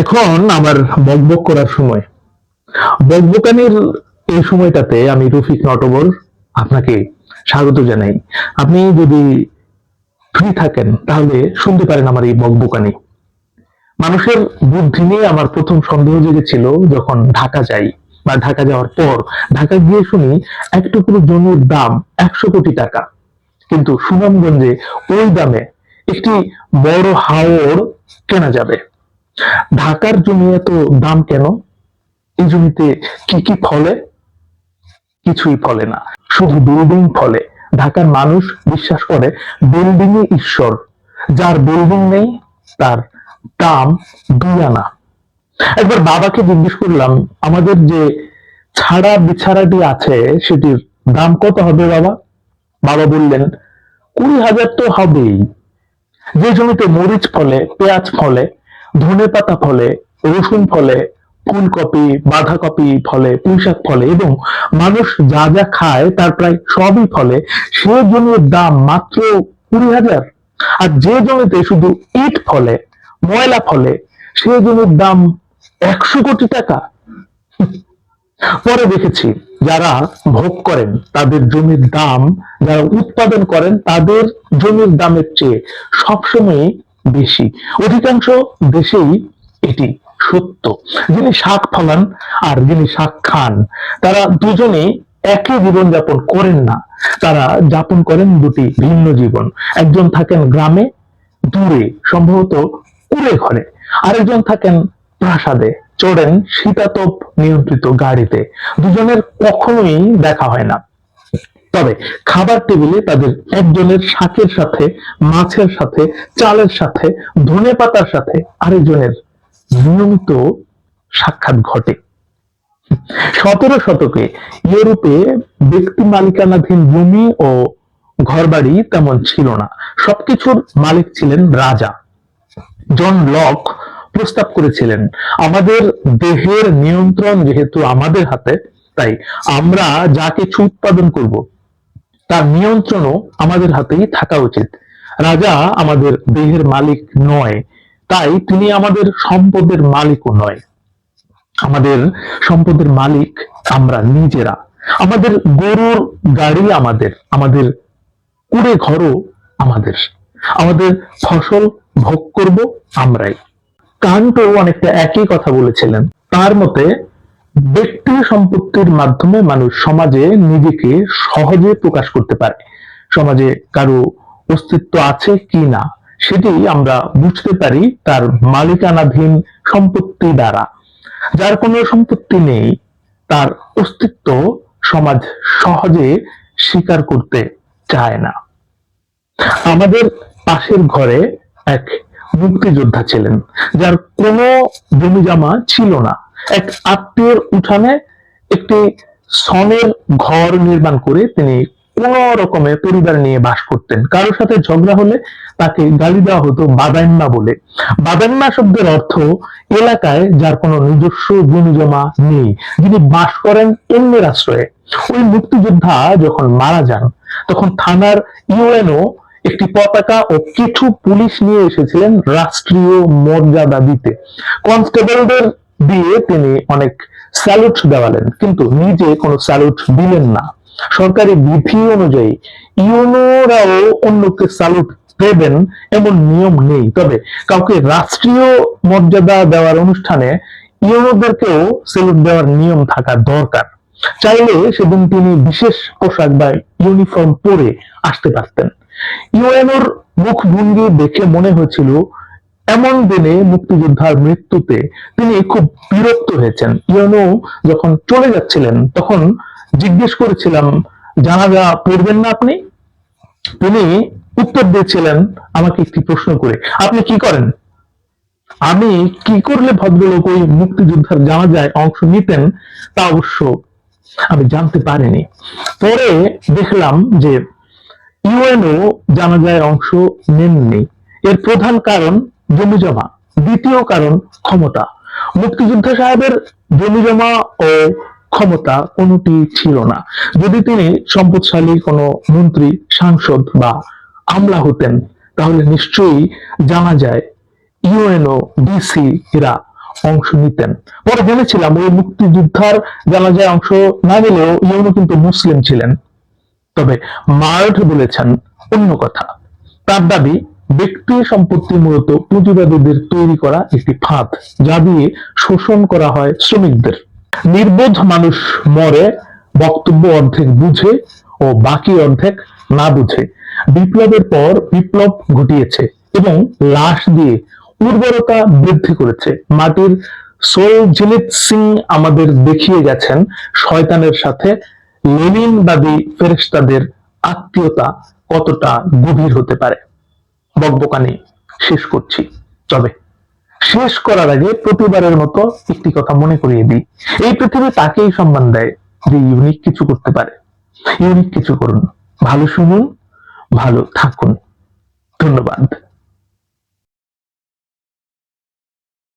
এখন আমার বকবক করার সময়। বকবকানির এই সময়টাতে আমি রফিক নটবর আপনাকে স্বাগত জানাই। আপনি যদি ফ্রি থাকেন, তাহলে শুনতে পারেন আমার এই বকবকানি। মানুষের বুদ্ধি নিয়ে আমার প্রথম সন্দেহ জেগেছিল যখন ঢাকা যাই বা ঢাকা যাওয়ার পর। ঢাকা গিয়ে শুনি এক টুকরো জমির দাম একশো কোটি টাকা। কিন্তু সুনামগঞ্জে ওই দামে একটি বড় হাওর কেনা যাবে। ঢাকার জমি এত দাম কেন? এই জমিতে কি কি ফলে? কিছুই ফলে না। শুধু বিল্ডিং ফলে। ঢাকার মানুষ বিশ্বাস করে বিল্ডিং এ ঈশ্বর। যার বিল্ডিং নেই, তার দাম দুই আনা একবার বাবাকে জিজ্ঞেস করলাম, আমাদের যে ছাড়া বিছাড়াটি আছে, সেটির দাম কত হবে বাবা? বাবা বললেন, কুড়ি হাজার তো হবেই। যে জমিতে মরিচ ফলে, পেঁয়াজ ফলে ধনে পাতা ফলে, রসুন ফলে, ফুলকপি, বাঁধাকপি ফলে, পুঁইশাক ফলে এবং মানুষ যা যা খায় তার প্রায় সবই ফলে, সে জমির দাম মাত্র কুড়ি হাজার। আর যে জমিতে শুধু ইট ফলে, ময়লা ফলে, সে জমির দাম একশো কোটি টাকা। পরে দেখেছি যারা ভোগ করেন, তাদের জমির দাম, যারা উৎপাদন করেন, তাদের জমির দামের চেয়ে সবসময় বেশি। অধিকাংশ দেশেই এটি সত্য। যিনি শাক ফলান আর যিনি শাক খান, তারা দুজনেই একই জীবন যাপন করেন না। তারা যাপন করেন দুটি ভিন্ন জীবন। একজন থাকেন গ্রামে, দূরে, সম্ভবত কুড়ে ঘরে। আরেকজন থাকেন প্রাসাদে, চড়েন শীতাতপ নিয়ন্ত্রিত গাড়িতে। দুজনের কখনোই দেখা হয় না। তবে খাবার টেবিলে তাদের একজনের শাকের সাথে, মাছের সাথে, চালের সাথে, ধনে পাতার সাথে আরেকজনের নিয়মিত সাক্ষাৎ ঘটে। সতেরো শতকে ইউরোপে ব্যক্তি মালিকানাধীন ভূমি ও ঘরবাড়ি তেমন ছিল না। সবকিছুর মালিক ছিলেন রাজা। জন লক প্রস্তাব করেছিলেন, আমাদের দেহের নিয়ন্ত্রণ যেহেতু আমাদের হাতে, তাই আমরা যা কিছু উৎপাদন করব তার নিয়ন্ত্রণও আমাদের হাতেই থাকা উচিত। রাজা আমাদের দেহের মালিক নয়, তাই তিনি আমাদের সম্পদের মালিকও নয়। আমাদের সম্পদের মালিক আমরা নিজেরা। আমাদের গরুর গাড়ি আমাদের আমাদের কুড়ে ঘরও আমাদের। আমাদের ফসল ভোগ করব আমরাই। কান্ট অনেকটা একই কথা বলেছিলেন। তার মতে ব্যক্তি সম্পত্তির মাধ্যমে মানুষ সমাজে নিজেকে সহজে প্রকাশ করতে পারে। সমাজে কারও অস্তিত্ব আছে কি না, সেটি আমরা বুঝতে পারি তার মালিকানাধীন সম্পত্তি দ্বারা। যার কোনো সম্পত্তি নেই, তার অস্তিত্ব সমাজ সহজে স্বীকার করতে চায় না। আমাদের পাশের ঘরে এক মুক্তিযোদ্ধা ছিলেন, যার কোনো জমি জমা ছিল না। এক আত্মীয়ের উঠানে একটি সনের ঘর নির্মাণ করে তিনি কোন রকমে পরিবার নিয়ে বাস করতেন। কারোর সাথে ঝগড়া হলে তাকে গালি দেওয়া হতো বাদাইম্মা বলে। বাদাইম্মা শব্দের অর্থ এলাকায় যার কোনো নিজস্ব জমি জমা নেই, যিনি বাস করেন অন্যের আশ্রয়ে। ওই মুক্তিযোদ্ধা যখন মারা যান, তখন থানার ইউএনও একটি পতাকা ও কিছু পুলিশ নিয়ে এসেছিলেন রাষ্ট্রীয় মর্যাদা দিতে। কনস্টেবলদের দিয়ে তিনি অনেক স্যালুট দেওয়ালেন, কিন্তু নিজে কোনো স্যালুট দিলেন না। সরকারি বিধি অনুযায়ী ইউনোরাও অন্যকে স্যালুট দেবেন এমন নিয়ম নেই। তবে কাউকে রাষ্ট্রীয় মর্যাদা দেওয়ার অনুষ্ঠানে ইউনোদেরকেও স্যালুট দেওয়ার নিয়ম থাকা দরকার। চাইলে সেদিন তিনি বিশেষ পোশাক বা ইউনিফর্ম পরে আসতে পারতেন। ইউএনওর মুখভঙ্গি দেখে মনে হয়েছিল এমন দিনে মুক্তিযোদ্ধার মৃত্যুতে তিনি খুব বিরক্ত হয়েছেন। ইউএনও যখন চলে যাচ্ছিলেন, তখন জিজ্ঞেস করেছিলাম, জানাজা পড়বেন না আপনি? তিনি উত্তর দিয়েছিলেন, আমাকে একটি প্রশ্ন করে, আপনি কি করেন? আমি কি করলে ভদ্রলোক ওই মুক্তিযোদ্ধার জানাজায় অংশ নিতেন, তা অবশ্য আমি জানতে পারিনি। পরে দেখলাম যে ইউএনও জানাজায় অংশ নেননি। এর প্রধান কারণ জমি জমা। দ্বিতীয় কারণ, ক্ষমতা। মুক্তিযোদ্ধা সাহেবের জমি জমা ও ক্ষমতা কোনোটি ছিল না। যদি তিনি সম্পদশালী কোনো মন্ত্রী, সাংসদ বা আমলা হতেন, তাহলে নিশ্চয়ই জানা যায় ইউএনও, ডিসি এরা অংশ নিতেন। পরে জেনেছিলাম ওই মুক্তিযোদ্ধার জানাজায় অংশ না নিলেও ইউনো কিন্তু মুসলিম ছিলেন। তবে মার্ট বলেছেন অন্য কথা। তার দাবি ব্যক্তি সম্পত্তি মূলত পুঁজিবাদীদের তৈরি করা একটি ফাঁদ, যা দিয়ে শোষণ করা হয় শ্রমিকদের। নির্বোধ মানুষ মরে, বক্তব্য অর্ধেক বুঝে ও বাকি অর্ধেক না বুঝে। বিপ্লবের পর বিপ্লব ঘটিয়েছে এবং লাশ দিয়ে উর্বরতা বৃদ্ধি করেছে। মাটির সোলজিনিত সিং আমাদের দেখিয়ে গেছেন শয়তানের সাথে লেনিনবাদী ফেরেশতাদের আত্মীয়তা কতটা গভীর হতে পারে। বকবকানি শেষ করছি। তবে শেষ করার আগে প্রতিবারের মতো একটি কথা মনে করিয়ে দিই। এই পৃথিবী তাকেই সম্মান দেয় যে ইউনিক কিছু করতে পারে। ইউনিক কিছু করুন। ভালো শুনুন, ভালো থাকুন। ধন্যবাদ।